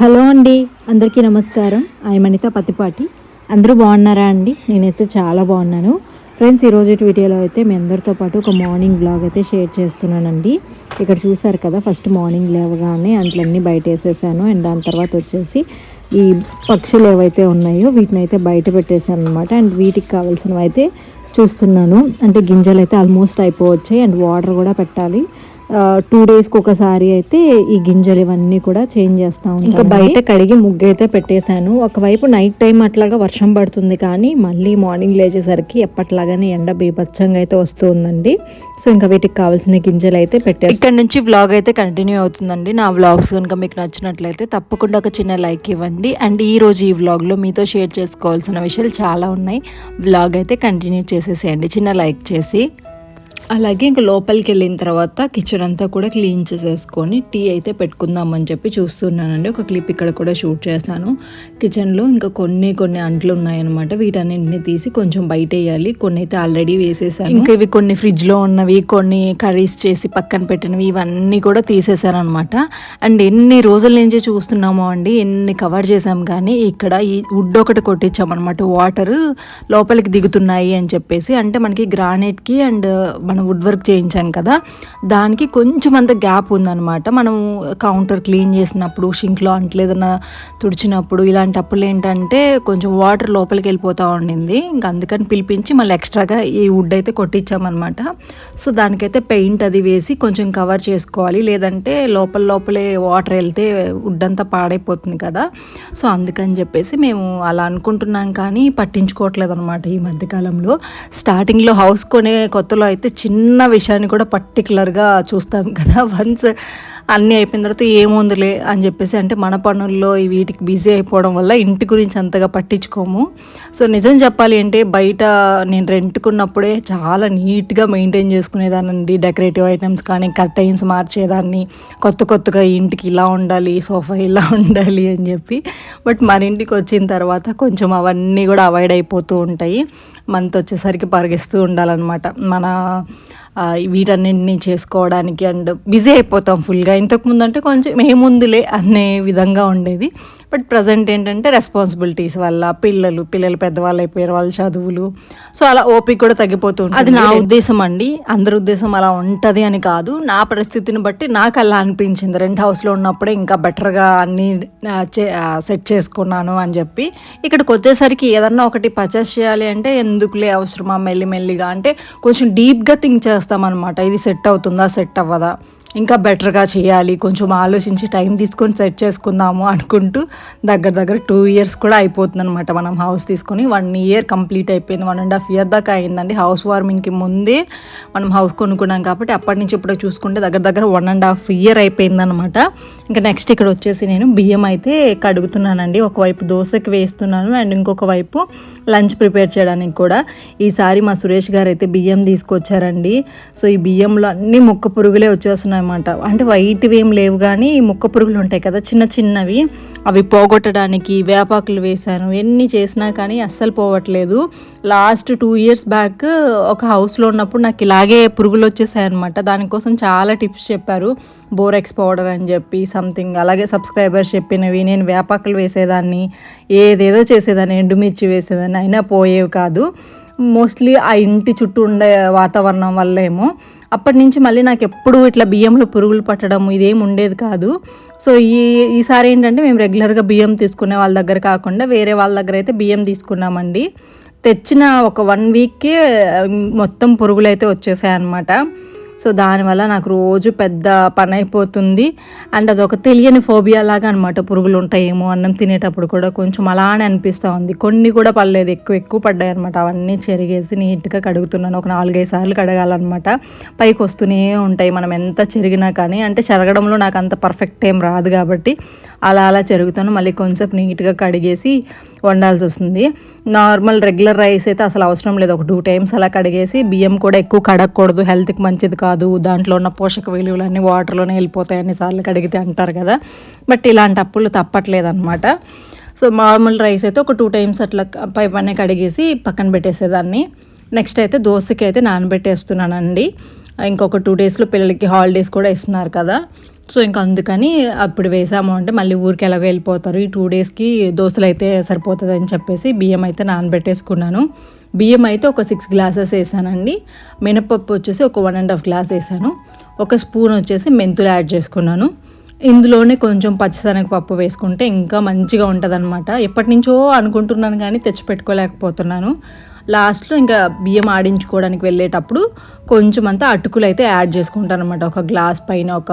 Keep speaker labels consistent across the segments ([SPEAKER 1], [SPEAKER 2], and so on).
[SPEAKER 1] Hello అండి అందరికీ నమస్కారం. ఆయన మనిత పత్తిపాటి. అందరూ బాగున్నారా అండి? నేనైతే చాలా బాగున్నాను. ఫ్రెండ్స్ ఈరోజు వీడియోలో అయితే మీ అందరితో పాటు ఒక మార్నింగ్ బ్లాగ్ అయితే షేర్ చేస్తున్నానండి. ఇక్కడ చూసారు కదా ఫస్ట్ మార్నింగ్ లేవగానే అంట్లన్నీ బయట వేసేసాను అండ్ దాని తర్వాత వచ్చేసి ఈ పక్షులు ఏవైతే ఉన్నాయో వీటిని అయితే బయట పెట్టేశాను అనమాట అండ్ వీటికి కావాల్సినవి అయితే చూస్తున్నాను. అంటే గింజలు అయితే ఆల్మోస్ట్ అయిపోవచ్చాయి. అండ్ వాటర్ కూడా పెట్టాలి. టూ డేస్కి ఒకసారి అయితే ఈ గింజలు ఇవన్నీ కూడా చేంజ్ చేస్తా ఉంటాను. ఇంకా బయట కడిగి ముగ్గు అయితే పెట్టేశాను. ఒకవైపు నైట్ టైం అట్లాగా వర్షం పడుతుంది కానీ మళ్ళీ మార్నింగ్ లేచేసరికి ఎప్పట్లాగానే ఎండ బీభత్సంగా అయితే వస్తుందండి. సో ఇంకా వీటికి కావాల్సిన గింజలు అయితే పెట్టేసి
[SPEAKER 2] ఇక్కడ నుంచి వ్లాగ్ అయితే కంటిన్యూ అవుతుందండి. నా వ్లాగ్స్ కనుక మీకు నచ్చినట్లయితే తప్పకుండా ఒక చిన్న లైక్ ఇవ్వండి. అండ్ ఈ రోజు ఈ వ్లాగ్లో మీతో షేర్ చేసుకోవాల్సిన విషయాలు చాలా ఉన్నాయి. వ్లాగ్ అయితే కంటిన్యూ చేసేసేయండి. చిన్న లైక్ చేసి. అలాగే ఇంకా లోపలికి వెళ్ళిన తర్వాత కిచెన్ అంతా కూడా క్లీన్ చేసేసుకొని టీ అయితే పెట్టుకుందామని చెప్పి చూస్తున్నానండి. ఒక క్లిప్ ఇక్కడ కూడా షూట్ చేశాను. కిచెన్లో ఇంకా కొన్ని కొన్ని అంట్లు ఉన్నాయన్నమాట. వీటన్నింటిని తీసి కొంచెం బయట వేయాలి. కొన్ని అయితే ఆల్రెడీ వేసేసాను. ఇంకా ఇవి కొన్ని ఫ్రిడ్జ్లో ఉన్నవి కొన్ని కర్రీస్ చేసి పక్కన పెట్టినవి ఇవన్నీ కూడా తీసేసాను అనమాట అండ్ ఎన్ని రోజుల నుంచి చూస్తున్నామో అండి ఎన్ని కవర్ చేసాం కానీ ఇక్కడ ఈ వుడ్ ఒకటి కొట్టించామన్నమాట. వాటర్ లోపలికి దిగుతున్నాయి అని చెప్పేసి. అంటే మనకి గ్రానైట్కి అండ్ మన మనం వుడ్ వర్క్ చేయించాం కదా దానికి కొంచెం అంత గ్యాప్ ఉందన్నమాట. మనం uh, కౌంటర్ క్లీన్ చేసినప్పుడు షింక్లో అంట్లు ఏదైనా తుడిచినప్పుడు ఇలాంటప్పుడు ఏంటంటే కొంచెం వాటర్ లోపలికి వెళ్ళిపోతూ ఉండింది. ఇంకా అందుకని పిలిపించి మళ్ళీ ఎక్స్ట్రాగా ఈ వుడ్ అయితే కొట్టించామన్నమాట. సో దానికైతే పెయింట్ అది వేసి కొంచెం కవర్ చేసుకోవాలి. లేదంటే లోపల లోపలే వాటర్ వెళ్తే వుడ్ అంతా పాడైపోతుంది కదా. సో అందుకని చెప్పేసి మేము అలా అనుకుంటున్నాం కానీ పట్టించుకోవట్లేదు అనమాట ఈ మధ్యకాలంలో. స్టార్టింగ్లో హౌస్ కొనే కొత్తలో అయితే చిన్న విషయాన్ని కూడా పర్టికులర్గా చూస్తాం కదా. వన్స్ అన్నీ అయిపోయిన తర్వాత ఏముందిలే అని చెప్పేసి అంటే మన పనుల్లో వీటికి బిజీ అయిపోవడం వల్ల ఇంటి గురించి అంతగా పట్టించుకోము. సో నిజం చెప్పాలి అంటే బయట నేను రెంట్కున్నప్పుడే చాలా నీట్గా మెయింటైన్ చేసుకునేదానండి డెకరేటివ్ ఐటమ్స్ కానీ కర్టైన్స్ మార్చేదాన్ని. కొత్త కొత్తగా ఇంటికి ఇలా ఉండాలి సోఫా ఇలా ఉండాలి అని చెప్పి. బట్ మన ఇంటికి వచ్చిన తర్వాత కొంచెం అవన్నీ కూడా అవాయిడ్ అయిపోతూ ఉంటాయి. మంత్ వచ్చేసరికి పరిగిస్తూ ఉండాలన్నమాట. మన వీటన్నింటినీ చేసుకోవడానికి అండ్ బిజీ అయిపోతాం ఫుల్గా. ఇంతకుముందు అంటే కొంచెం ఏముందిలే అనే విధంగా ఉండేది. బట్ ప్రజెంట్ ఏంటంటే రెస్పాన్సిబిలిటీస్ వల్ల పిల్లలు పిల్లలు పెద్దవాళ్ళు అయిపోయారు వాళ్ళ చదువులు. సో అలా ఓపిక కూడా తగ్గిపోతూ ఉంటుంది. అది నా ఉద్దేశం అండి. అందరి ఉద్దేశం అలా ఉంటుంది అని కాదు. నా పరిస్థితిని బట్టి నాకు అలా అనిపించింది. రెంట్ హౌస్లో ఉన్నప్పుడే ఇంకా బెటర్గా అన్నీ సెట్ చేసుకున్నాను అని చెప్పి. ఇక్కడికి వచ్చేసరికి ఏదన్నా ఒకటి పర్చేస్ చేయాలి అంటే ఎందుకులే అవసరమా మెల్లి మెల్లిగా అంటే కొంచెం డీప్గా థింక్ చేస్తామన్నమాట. ఇది సెట్ అవుతుందా సెట్ అవ్వదా? ఇంకా బెటర్గా చేయాలి. కొంచెం ఆలోచించి టైం తీసుకొని సెట్ చేసుకుందాము అనుకుంటూ దగ్గర దగ్గర టూ ఇయర్స్ కూడా అయిపోతుంది అనమాట మనం హౌస్ తీసుకొని. వన్ ఇయర్ కంప్లీట్ అయిపోయింది. వన్ అండ్ హాఫ్ ఇయర్ దాకా అయిందండి. హౌస్ వార్మింగ్కి ముందే మనం హౌస్ కొనుక్కున్నాం కాబట్టి అప్పటి నుంచి ఇప్పుడు చూసుకుంటే దగ్గర దగ్గర వన్ అండ్ హాఫ్ ఇయర్ అయిపోయిందనమాట ఇంకా నెక్స్ట్ ఇక్కడ వచ్చేసి నేను బియ్యం అయితే కడుగుతున్నానండి. ఒకవైపు దోశకి వేస్తున్నాను అండ్ ఇంకొక వైపు లంచ్ ప్రిపేర్ చేయడానికి కూడా. ఈసారి మా సురేష్ గారు అయితే బియ్యం తీసుకొచ్చారండి. సో ఈ బియ్యంలో అన్ని మొక్క పురుగులే వచ్చేస్తున్నాయి అనమాట అంటే వైట్వి ఏం లేవు కానీ ముక్క పురుగులు ఉంటాయి కదా చిన్న చిన్నవి. అవి పోగొట్టడానికి వేపాకులు వేశాను. ఎన్ని చేసినా కానీ అస్సలు పోవట్లేదు. లాస్ట్ టూ ఇయర్స్ బ్యాక్ ఒక హౌస్లో ఉన్నప్పుడు నాకు ఇలాగే పురుగులు వచ్చేసాయి అనమాట దానికోసం చాలా టిప్స్ చెప్పారు. బోరెక్స్ పౌడర్ అని చెప్పి సంథింగ్. అలాగే సబ్స్క్రైబర్స్ చెప్పినవి. నేను వేపాకులు వేసేదాన్ని ఏదేదో చేసేదాన్ని ఎండుమిర్చి వేసేదాన్ని. అయినా పోయేవి కాదు. మోస్ట్లీ ఆ ఇంటి చుట్టూ ఉండే వాతావరణం వల్ల ఏమో అప్పటి నుంచి మళ్ళీ నాకు ఎప్పుడు ఇట్లా బియ్యంలో పురుగులు పట్టడం ఇదేం ఉండేది కాదు. సో ఈ ఈసారి ఏంటంటే మేము రెగ్యులర్గా బియ్యం తీసుకునే వాళ్ళ దగ్గర కాకుండా వేరే వాళ్ళ దగ్గర అయితే బియ్యం తీసుకున్నామండి. తెచ్చిన ఒక వన్ వీక్కే మొత్తం పురుగులు అయితే వచ్చేసాయి అనమాట సో దానివల్ల నాకు రోజు పెద్ద పని అయిపోతుంది అండ్ అదొక తెలియని ఫోబియా లాగా అనమాట పురుగులు ఉంటాయేమో అన్నం తినేటప్పుడు కూడా కొంచెం అలానే అనిపిస్తూ ఉంది. కొన్ని కూడా పడలేదు ఎక్కువ ఎక్కువ పడ్డాయి అనమాట అవన్నీ చెరిగేసి నీట్గా కడుగుతున్నాను. ఒక నాలుగైదు సార్లు కడగాలన్నమాట. పైకి వస్తూనే ఉంటాయి. మనం ఎంత చెరిగినా కానీ అంటే చెరగడంలో నాకు అంత పర్ఫెక్ట్ ఏం రాదు కాబట్టి అలా అలా చెరుగుతాను. మళ్ళీ కొంచెం నీట్గా కడిగేసి వండాల్సి వస్తుంది. నార్మల్ రెగ్యులర్ రైస్ అయితే అసలు అవసరం లేదు. ఒక టూ టైమ్స్ అలా కడిగేసి బియ్యం కూడా ఎక్కువ కడగకూడదు. హెల్త్కి మంచిది కాదు కాదు దాంట్లో ఉన్న పోషక విలువలన్నీ వాటర్లోనే వెళ్ళిపోతాయి అన్నిసార్లు కడిగితే అంటారు కదా. బట్ ఇలాంటి అప్పులు తప్పట్లేదన్నమాట. సో మామూలు రైస్ అయితే ఒక టూ టైమ్స్ అట్లా పై పైన కడిగేసి పక్కన పెట్టేసేదాన్ని. నెక్స్ట్ అయితే దోశకి అయితే నానబెట్టేస్తున్నానండి. ఇంకొక టూ డేస్లో పిల్లలకి హాలిడేస్ కూడా ఇస్తున్నారు కదా. సో ఇంకా అందుకని అప్పుడు వేసాము. అంటే మళ్ళీ ఊరికి ఎలాగో వెళ్ళిపోతారు. ఈ టూ డేస్కి దోశలు అయితే సరిపోతుంది అని చెప్పేసి బియ్యం అయితే నానబెట్టేసుకున్నాను. బియ్యం అయితే ఒక సిక్స్ గ్లాసెస్ వేసానండి. మినపప్పు వచ్చేసి ఒక వన్ అండ్ హాఫ్ గ్లాస్ వేసాను. ఒక స్పూన్ వచ్చేసి మెంతులు యాడ్ చేసుకున్నాను. ఇందులోనే కొంచెం పచ్చిశనగపప్పు వేసుకుంటే ఇంకా మంచిగా ఉంటుంది అనమాట ఎప్పటి నుంచో అనుకుంటున్నాను కానీ తెచ్చిపెట్టుకోలేకపోతున్నాను. లాస్ట్లో ఇంకా బియ్యం ఆడించుకోవడానికి వెళ్ళేటప్పుడు కొంచెం అంతా అటుకులు అయితే యాడ్ చేసుకుంటాను అనమాట ఒక గ్లాస్ పైన ఒక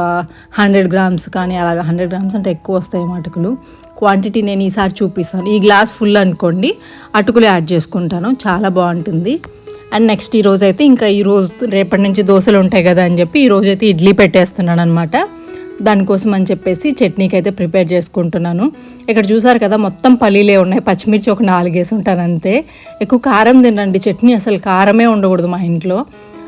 [SPEAKER 2] హండ్రెడ్ గ్రామ్స్ కానీ అలాగ హండ్రెడ్ గ్రామ్స్ అంటే ఎక్కువ వస్తాయి అటుకులు. క్వాంటిటీ నేను ఈసారి చూపిస్తాను. ఈ గ్లాస్ ఫుల్ అనుకోండి అటుకులు యాడ్ చేసుకుంటాను. చాలా బాగుంటుంది. అండ్ నెక్స్ట్ ఈ అయితే ఇంకా ఈ రోజు రేపటి నుంచి దోశలు ఉంటాయి కదా అని చెప్పి ఈరోజు అయితే ఇడ్లీ పెట్టేస్తున్నాను అనమాట దానికోసం అని చెప్పేసి చట్నీకి అయితే ప్రిపేర్ చేసుకుంటున్నాను. ఇక్కడ చూసారు కదా మొత్తం పల్లీలే ఉన్నాయి. పచ్చిమిర్చి ఒక నాలుగేసి ఉంటాను అంతే ఎక్కువ కారం తినండి. చట్నీ అసలు కారమే ఉండకూడదు మా ఇంట్లో.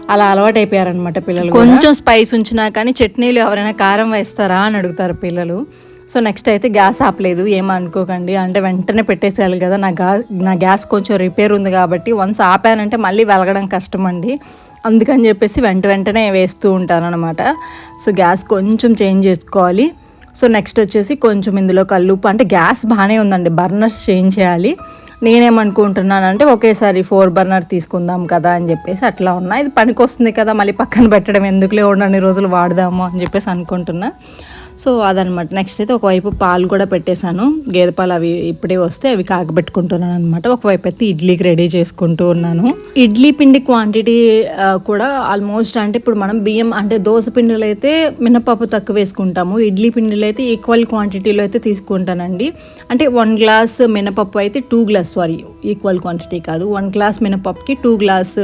[SPEAKER 2] అలా అలవాటు అయిపోయారనమాట పిల్లలు కొంచెం స్పైస్ ఉంచినా కానీ చట్నీలు ఎవరైనా కారం వేస్తారా అని అడుగుతారు పిల్లలు. సో నెక్స్ట్ అయితే గ్యాస్ ఆపలేదు. ఏమనుకోకండి అంటే వెంటనే పెట్టేసేయాలి కదా. నా గా నా గ్యాస్ కొంచెం రిపేర్ ఉంది కాబట్టి వన్స్ ఆపానంటే మళ్ళీ వెలగడం కష్టం అండి అందుకని చెప్పేసి వెంట వెంటనే వేస్తూ ఉంటాను అనమాట సో గ్యాస్ కొంచెం చేంజ్ చేసుకోవాలి. సో నెక్స్ట్ వచ్చేసి కొంచెం ఇందులో కల్లుపు అంటే గ్యాస్ బాగానే ఉందండి. బర్నర్స్ చేంజ్ చేయాలి. నేనేమనుకుంటున్నానంటే ఒకేసారి ఫోర్ బర్నర్ తీసుకుందాం కదా అని చెప్పేసి అట్లా ఉన్నా. ఇది పనికి వస్తుంది కదా మళ్ళీ పక్కన పెట్టడం ఎందుకులే ఉండని రోజులు వాడదాము అని చెప్పేసి అనుకుంటున్నా. సో అదనమాట. నెక్స్ట్ అయితే ఒకవైపు పాలు కూడా పెట్టేశాను. గేదె పాలు అవి ఇప్పుడే వస్తే అవి కాగబెట్టుకుంటున్నాను అనమాట ఒకవైపు అయితే ఇడ్లీకి రెడీ చేసుకుంటూ ఉన్నాను. ఇడ్లీ పిండి క్వాంటిటీ కూడా ఆల్మోస్ట్ అంటే ఇప్పుడు మనం బియ్యం అంటే దోశ పిండిలో అయితే మినపప్పు తక్కువ వేసుకుంటాము. ఇడ్లీ పిండిలో అయితే ఈక్వల్ క్వాంటిటీలో అయితే తీసుకుంటానండి. అంటే వన్ గ్లాస్ మినపప్పు అయితే two glass sorry equal quantity కాదు. వన్ గ్లాస్ మినపప్పుకి టూ గ్లాస్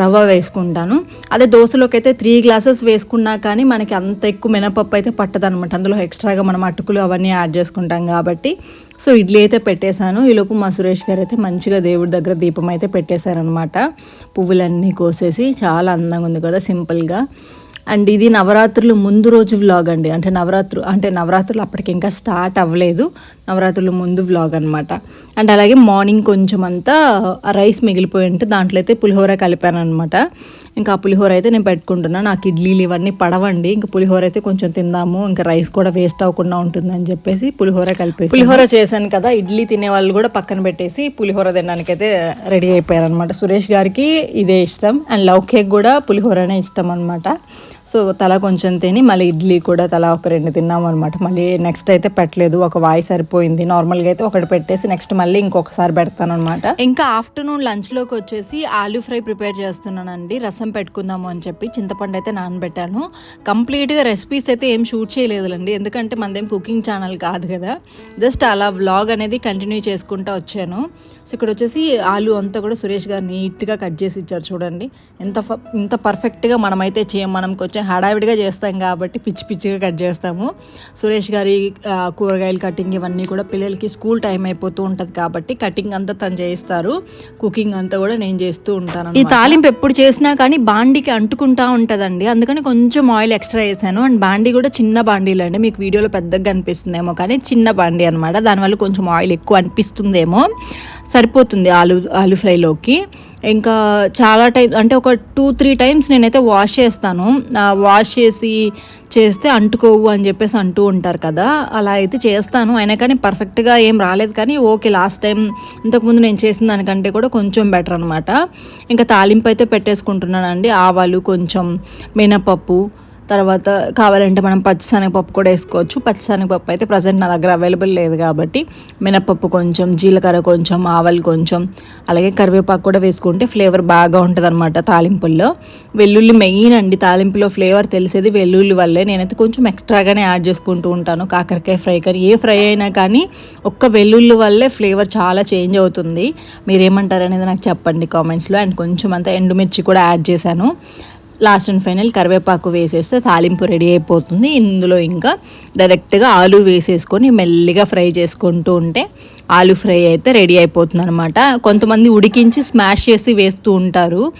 [SPEAKER 2] రవ్వ వేసుకుంటాను. అదే దోశలోకి అయితే త్రీ గ్లాసెస్ వేసుకున్నా కానీ మనకి అంత ఎక్కువ మినపప్పు అయితే పట్టదనమాట. అందులో ఎక్స్ట్రాగా మనం అటుకులు అవన్నీ యాడ్ చేసుకుంటాం కాబట్టి. సో ఇడ్లీ అయితే పెట్టేశాను. ఈలోపు మా సురేష్ గారు అయితే మంచిగా దేవుడి దగ్గర దీపం అయితే పెట్టేశారనమాట. పువ్వులన్నీ కోసేసి చాలా అందంగా ఉంది కదా సింపుల్గా అండ్ ఇది నవరాత్రులు ముందు రోజు వ్లాగ్ అండి. అంటే నవరాత్రు అంటే నవరాత్రులు అప్పటికి ఇంకా స్టార్ట్ అవ్వలేదు. నవరాత్రులు ముందు వ్లాగ్ అనమాట అండ్ అలాగే మార్నింగ్ కొంచెం అంతా రైస్ మిగిలిపోయి ఉంటే దాంట్లో అయితే పులిహోర కలిపాను అనమాట ఇంకా పులిహోర అయితే నేను పెట్టుకుంటున్నాను నాకు ఇడ్లీలు ఇవన్నీ పడవండి. ఇంకా పులిహోర అయితే కొంచెం తిందాము. ఇంకా రైస్ కూడా వేస్ట్ అవ్వకుండా ఉంటుందని చెప్పేసి పులిహోర కలిపేసి పులిహోర చేశాను కదా. ఇడ్లీ తినే వాళ్ళు కూడా పక్కన పెట్టేసి పులిహోర తినడానికి అయితే రెడీ అయిపోయారు అనమాట సురేష్ గారికి ఇదే ఇష్టం. అండ్ లవ్ కేక్ కూడా పులిహోరనే ఇష్టం అనమాట సో తల కొంచెం తిని మళ్ళీ ఇడ్లీ కూడా తల ఒక రెండు తిన్నాం అనమాట మళ్ళీ నెక్స్ట్ అయితే పెట్టలేదు. ఒక వాయి సరిపోయింది. నార్మల్గా అయితే ఒకటి పెట్టేసి నెక్స్ట్ మళ్ళీ ఇంకొకసారి పెడతాను అనమాట ఇంకా ఆఫ్టర్నూన్ లంచ్లోకి వచ్చేసి ఆలూ ఫ్రై ప్రిపేర్ చేస్తున్నానండి. రసం పెట్టుకుందాము అని చెప్పి చింతపండు అయితే నానబెట్టాను. కంప్లీట్గా రెసిపీస్ అయితే ఏం షూట్ చేయలేదులండి. ఎందుకంటే మనదేం కుకింగ్ ఛానల్ కాదు కదా. జస్ట్ అలా వ్లాగ్ అనేది కంటిన్యూ చేసుకుంటూ వచ్చాను. సో ఇక్కడ వచ్చేసి ఆలు అంతా కూడా సురేష్ గారు నీట్గా కట్ చేసి ఇచ్చారు చూడండి. ఎంత ఇంత పర్ఫెక్ట్గా మనమైతే చేయం మనం కొంచెం హడావిడిగా చేస్తాం కాబట్టి పిచ్చి పిచ్చిగా కట్ చేస్తాము. సురేష్ గారి కూరగాయలు కటింగ్ ఇవన్నీ కూడా పిల్లలకి స్కూల్ టైం అయిపోతూ ఉంటుంది కాబట్టి కటింగ్ అంతా తను చేయిస్తారు. కుకింగ్ అంతా కూడా నేను చేస్తూ ఉంటాను ఈ తాలింపు ఎప్పుడు చేసినా కానీ బాండీకి అంటుకుంటా ఉంటుందండి. అందుకని కొంచెం ఆయిల్ ఎక్స్ట్రా వేసాను. అండ్ బాండీ కూడా చిన్న బాండీలు అండి. మీకు వీడియోలో పెద్దగా కనిపిస్తుందేమో కానీ చిన్న బాండీ అనమాట దానివల్ల కొంచెం ఆయిల్ ఎక్కువ అనిపిస్తుందేమో. సరిపోతుంది ఆలు ఆలు ఫ్రైలోకి. ఇంకా చాలా టైం అంటే ఒక టూ త్రీ టైమ్స్ నేనైతే వాష్ చేస్తాను. వాష్ చేసి చేస్తే అంటుకోవు అని చెప్పేసి అంటూ ఉంటారు కదా. అలా అయితే చేస్తాను. అయినా కానీ పర్ఫెక్ట్గా ఏం రాలేదు కానీ ఓకే లాస్ట్ టైం ఇంతకుముందు నేను చేసిన దానికంటే కూడా కొంచెం బెటర్ అనమాట ఇంకా తాలింపు అయితే పెట్టేసుకుంటున్నానండి. ఆవాలు కొంచెం మినపప్పు తర్వాత కావాలంటే మనం పచ్చిశనగపప్పు కూడా వేసుకోవచ్చు. పచ్చిశనగపప్పు అయితే ప్రజెంట్ నా దగ్గర అవైలబుల్ లేదు కాబట్టి మినపప్పు కొంచెం జీలకర్ర కొంచెం ఆవాలు కొంచెం అలాగే కరివేపాకు కూడా వేసుకుంటే ఫ్లేవర్ బాగా ఉంటుంది అనమాట తాలింపుల్లో. వెల్లుల్లి మెయిన్ అండి తాలింపులో ఫ్లేవర్ తెలిసేది వెల్లుల్లి వల్లే. నేనైతే కొంచెం ఎక్స్ట్రాగానే యాడ్ చేసుకుంటూ ఉంటాను. కాకరకాయ ఫ్రై కానీ ఏ ఫ్రై అయినా కానీ ఒక్క వెల్లుల్లి వల్లే ఫ్లేవర్ చాలా చేంజ్ అవుతుంది. మీరేమంటారు అనేది నాకు చెప్పండి కామెంట్స్లో. అండ్ కొంచెం అంతా ఎండుమిర్చి కూడా యాడ్ చేశాను. లాస్ట్ అండ్ ఫైనల్ కరివేపాకు వేసేస్తే తాలింపు రెడీ అయిపోతుంది. ఇందులో ఇంకా డైరెక్ట్గా ఆలు వేసేసుకొని మెల్లిగా ఫ్రై చేసుకుంటూ ఉంటే ఆలు ఫ్రై అయితే రెడీ అయిపోతుంది అనమాట కొంతమంది ఉడికించి స్మాష్ చేసి వేస్తూ ఉంటారు.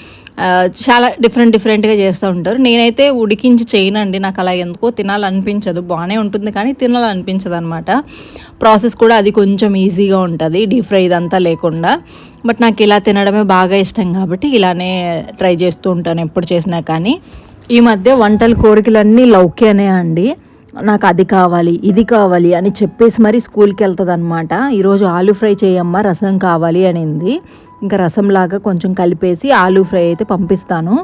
[SPEAKER 2] చాలా డిఫరెంట్ డిఫరెంట్గా చేస్తూ ఉంటారు. నేనైతే ఉడికించి చేయనండి. నాకు అలా ఎందుకో తినాలనిపించదు. బాగానే ఉంటుంది కానీ తినాలనిపించదు అనమాట ప్రాసెస్ కూడా అది కొంచెం ఈజీగా ఉంటుంది. డీప్ ఫ్రై ఇదంతా లేకుండా. బట్ నాకు ఇలా తినడమే బాగా ఇష్టం కాబట్టి ఇలానే ట్రై చేస్తూ ఉంటాను ఎప్పుడు చేసినా కానీ. ఈ మధ్య వంటల కోరికలన్నీ లౌక్యనే అండి. నాకు అది కావాలి ఇది కావాలి అని చెప్పేసి మరి స్కూల్కి వెళ్తుంది అనమాట ఈరోజు ఆలు ఫ్రై చేయమ్మా రసం కావాలి అనింది. ఇంకా రసంలాగా కొంచెం కలిపేసి ఆలు ఫ్రై అయితే పంపిస్తాను.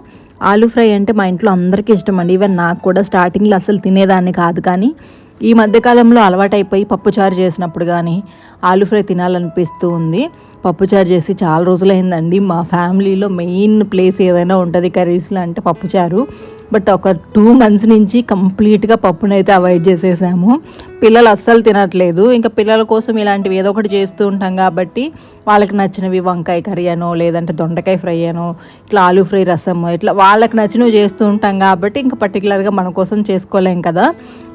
[SPEAKER 2] ఆలు ఫ్రై అంటే మా ఇంట్లో అందరికీ ఇష్టం అండి ఈవెన్ నాకు కూడా స్టార్టింగ్లో అసలు తినేదాన్ని కాదు కానీ ఈ మధ్యకాలంలో అలవాటైపోయి పప్పుచారు చేసినప్పుడు కానీ ఆలు ఫ్రై తినాలనిపిస్తూ ఉంది. పప్పుచారు చేసి చాలా రోజులైందండి. మా ఫ్యామిలీలో మెయిన్ ప్లేస్ ఏదైనా ఉంటుంది కర్రీస్లో అంటే పప్పుచారు బట్ ఒక టూ మంత్స్ నుంచి కంప్లీట్గా పప్పునైతే అవాయిడ్ చేసేసాము. పిల్లలు అస్సలు తినట్లేదు. ఇంకా పిల్లల కోసం ఇలాంటివి ఏదో ఒకటి చేస్తూ ఉంటాం కాబట్టి వాళ్ళకి నచ్చినవి వంకాయ కర్రీ అనో లేదంటే దొండకాయ ఫ్రై అనో ఇట్లా ఆలు ఫ్రై రసం ఇట్లా వాళ్ళకి నచ్చినవి చేస్తూ ఉంటాం కాబట్టి ఇంకా పర్టికులర్గా మన కోసం చేసుకోలేం కదా.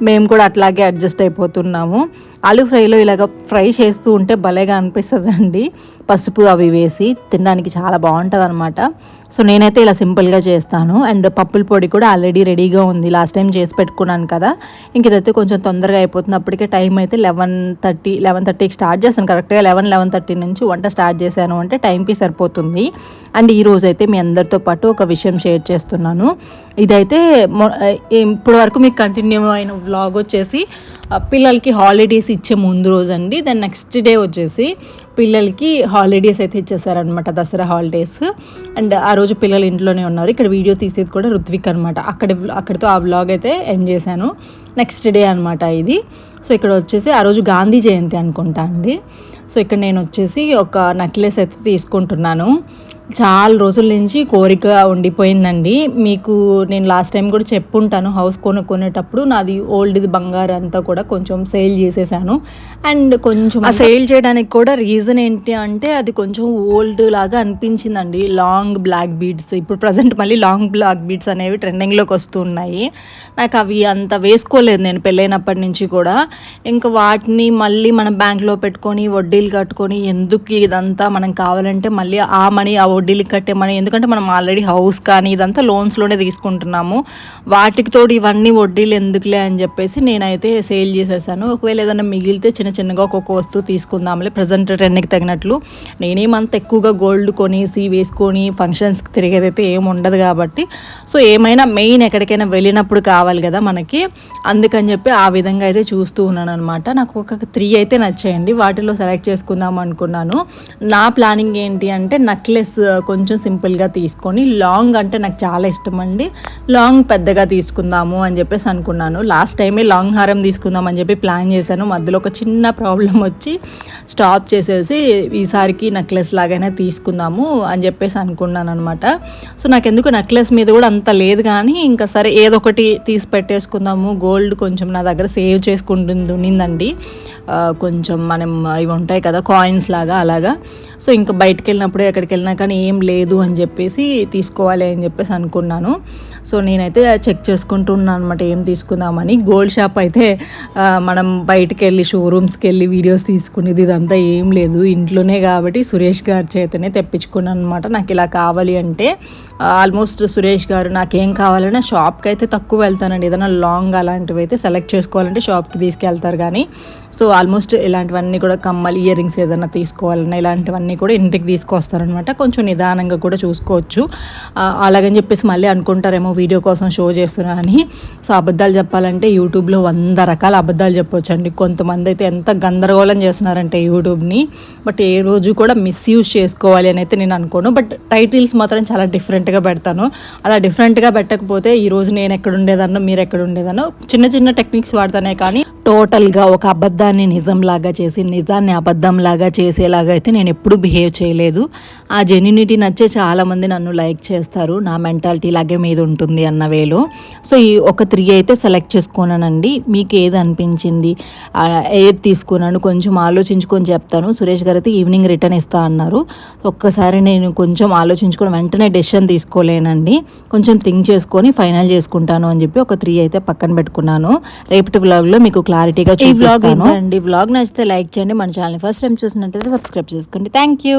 [SPEAKER 2] మేము కూడా అట్లాగే అడ్జస్ట్ అయిపోతున్నాము. ఆలు ఫ్రైలో ఇలాగ ఫ్రై చేస్తూ ఉంటే భలేగా అనిపిస్తుందండి. పసుపు అవి వేసి తినడానికి చాలా బాగుంటుంది అనమాట సో నేనైతే ఇలా సింపుల్గా చేస్తాను. అండ్ పప్పుల పొడి కూడా ఆల్రెడీ రెడీగా ఉంది. లాస్ట్ టైం చేసి పెట్టుకున్నాను కదా. ఇంక ఇదైతే కొంచెం తొందరగా అయిపోతుంది. అప్పటికే టైం అయితే లెవెన్ థర్టీ లెవెన్ థర్టీకి స్టార్ట్ చేస్తాను కరెక్ట్గా లెవెన్ లెవెన్ థర్టీ నుంచి వంట స్టార్ట్ చేశాను అంటే టైంకి సరిపోతుంది. అండ్ ఈ రోజు అయితే మీ అందరితో పాటు ఒక విషయం షేర్ చేస్తున్నాను. ఇదైతే ఇప్పటి వరకు మీకు కంటిన్యూ అయిన వ్లాగ్ వచ్చేసి పిల్లలకి హాలిడేస్ ఇచ్చే ముందు రోజు అండి. దెన్ నెక్స్ట్ డే వచ్చేసి పిల్లలకి హాలిడేస్ అయితే ఇచ్చేసారనమాట దసరా హాలిడేస్ అండ్ ఆ రోజు పిల్లలు ఇంట్లోనే ఉన్నారు. ఇక్కడ వీడియో తీసేది కూడా రుత్విక్ అనమాట అక్కడ అక్కడితో ఆ వ్లాగ్ అయితే ఎండ్ చేశాను. నెక్స్ట్ డే అనమాట ఇది. సో ఇక్కడ వచ్చేసి ఆ రోజు గాంధీ జయంతి అనుకుంటా అండి. సో ఇక్కడ నేను వచ్చేసి ఒక నెక్లెస్ అయితే తీసుకుంటున్నాను. చాలా రోజుల నుంచి కోరిక ఉండిపోయిందండి. మీకు నేను లాస్ట్ టైం కూడా చెప్పుంటాను హౌస్ కొనుక్కునేటప్పుడు నాది ఓల్డ్ది బంగారు అంతా కూడా కొంచెం సేల్ చేసేసాను. అండ్ కొంచెం ఆ సేల్ చేయడానికి కూడా రీజన్ ఏంటి అంటే అది కొంచెం ఓల్డ్ లాగా అనిపించిందండి. లాంగ్ బ్లాక్ బీడ్స్ ఇప్పుడు ప్రజెంట్ మళ్ళీ లాంగ్ బ్లాక్ బీడ్స్ అనేవి ట్రెండింగ్లోకి వస్తున్నాయి నాకు అవి అంత వేసుకోలేదు నేను పెళ్ళైనప్పటి నుంచి కూడా. ఇంకా వాటిని మళ్ళీ మనం బ్యాంక్లో పెట్టుకొని వడ్డీలు కట్టుకొని ఎందుకు ఇదంతా మనం కావాలంటే మళ్ళీ ఆ మనీ ఆ వడ్డీలు కట్టే మనీ ఎందుకంటే మనం ఆల్రెడీ హౌస్ కానీ ఇదంతా లోన్స్లోనే తీసుకుంటున్నాము. వాటికి తోడు ఇవన్నీ వడ్డీలు ఎందుకులే అని చెప్పేసి నేనైతే సేల్ చేసేసాను. ఒకవేళ ఏదైనా మిగిలితే చిన్న చిన్నగా ఒక్కొక్క వస్తువు తీసుకుందాంలే ప్రజెంట్ ట్రెండ్కి తగినట్లు. నేనేమంత ఎక్కువగా గోల్డ్ కొనేసి వేసుకొని ఫంక్షన్స్కి తిరిగేదైతే ఏం ఉండదు కాబట్టి. సో ఏమైనా మెయిన్ ఎక్కడికైనా వెళ్ళినప్పుడు కావాలి కదా మనకి. అందుకని చెప్పి ఆ విధంగా అయితే చూస్తూ ఉన్నాను అనమాట నాకు ఒక త్రీ అయితే నచ్చాయండి. వాటిలో సెలెక్ట్ చేసుకుందాం అనుకున్నాను. నా ప్లానింగ్ ఏంటి అంటే నక్లెస్ కొంచెం సింపుల్గా తీసుకొని లాంగ్ అంటే నాకు చాలా ఇష్టం అండి లాంగ్ పెద్దగా తీసుకుందాము అని చెప్పేసి అనుకున్నాను. లాస్ట్ టైమే లాంగ్ హారం తీసుకుందాం అని చెప్పి ప్లాన్ చేశాను. మధ్యలో ఒక చిన్న ప్రాబ్లం వచ్చి స్టాప్ చేసేసి ఈసారికి నెక్లెస్ లాగైనా తీసుకుందాము అని చెప్పేసి అనుకున్నాను అనమాట సో నాకు ఎందుకు నెక్లెస్ మీద కూడా అంత లేదు కానీ ఇంకా సరే ఏదో ఒకటి తీసి పెట్టేసుకుందాము. గోల్డ్ కొంచెం నా దగ్గర సేవ్ చేసుకుంటుంది ఉన్నిందండి కొంచెం మనం ఇవి ఉంటాయి కదా కాయిన్స్ లాగా అలాగా. సో ఇంకా బయటకు వెళ్ళినప్పుడు ఎక్కడికి వెళ్ళినా కానీ ఏం లేదు అని చెప్పేసి తీసుకోవాలి అని చెప్పేసి అనుకున్నాను. సో నేనైతే చెక్ చేసుకుంటున్నాను అనమాట ఏం తీసుకుందామని. గోల్డ్ షాప్ అయితే మనం బయటకు వెళ్ళి షోరూమ్స్కి వెళ్ళి వీడియోస్ తీసుకునేది ఇదంతా ఏం లేదు. ఇంట్లోనే కాబట్టి సురేష్ గారి చేతనే తెప్పించుకున్నాను అనమాట నాకు ఇలా కావాలి అంటే ఆల్మోస్ట్ సురేష్ గారు నాకేం కావాలన్నా షాప్కి అయితే తక్కువ వెళ్తానండి. ఏదైనా లాంగ్ అలాంటివి అయితే సెలెక్ట్ చేసుకోవాలంటే షాప్కి తీసుకెళ్తారు కానీ సో ఆల్మోస్ట్ ఇలాంటివన్నీ కూడా కమ్మలు ఇయర్ రింగ్స్ ఏదైనా తీసుకోవాలన్నా ఇలాంటివన్నీ కూడా ఇంటికి తీసుకొస్తారనమాట కొంచెం నిదానంగా కూడా చూసుకోవచ్చు. అలాగని చెప్పేసి మళ్ళీ అనుకుంటారేమో వీడియో కోసం షో చేస్తున్నానని సో అబద్ధాలు చెప్పాలంటే యూట్యూబ్లో వంద రకాల అబద్ధాలు చెప్పొచ్చు అండి కొంతమంది అయితే ఎంత గందరగోళం చేస్తున్నారంటే యూట్యూబ్ని. బట్ ఏ రోజు కూడా మిస్యూజ్ చేసుకోవాలి అని అయితే నేను అనుకోను. బట్ టైటిల్స్ మాత్రం చాలా డిఫరెంట్గా పెడతాను. అలా డిఫరెంట్గా పెట్టకపోతే ఈ రోజు నేను ఎక్కడ ఉండేదానో మీరు ఎక్కడ ఉండేదానో చిన్న చిన్న టెక్నిక్స్ వాడతానే కానీ టోటల్గా ఒక అబద్ధాన్ని నిజంలాగా చేసి నిజాన్ని అబద్ధంలాగా చేసేలాగా అయితే నేను ఎప్పుడూ బిహేవ్ చేయలేదు. ఆ జెన్యునిటీ నచ్చే చాలామంది నన్ను లైక్ చేస్తారు. నా మెంటాలిటీ లాగే మీద ఉంటుంది అన్న వేలో. సో ఈ ఒక త్రీ అయితే సెలెక్ట్ చేసుకున్నానండి. మీకు ఏది అనిపించింది? ఏది తీసుకున్నాను? కొంచెం ఆలోచించుకొని చెప్తాను. సురేష్ గారు అయితే ఈవినింగ్ రిటర్న్ ఇస్తా అన్నారు. ఒక్కసారి నేను కొంచెం ఆలోచించుకొని వెంటనే డెసిషన్ తీసుకోలేనండి. కొంచెం థింక్ చేసుకొని ఫైనల్ చేసుకుంటాను అని చెప్పి ఒక త్రీ అయితే పక్కన పెట్టుకున్నాను. రేపటి వ్లాగ్లో మీకు క్లారిటీగా చూపిస్తాను. అండి వ్లాగ్ నచ్చితే లైక్ చేయండి. మన ఛానల్ ఫస్ట్ టైం చూసినట్టయితే సబ్స్క్రైబ్ చేసుకోండి. Thank you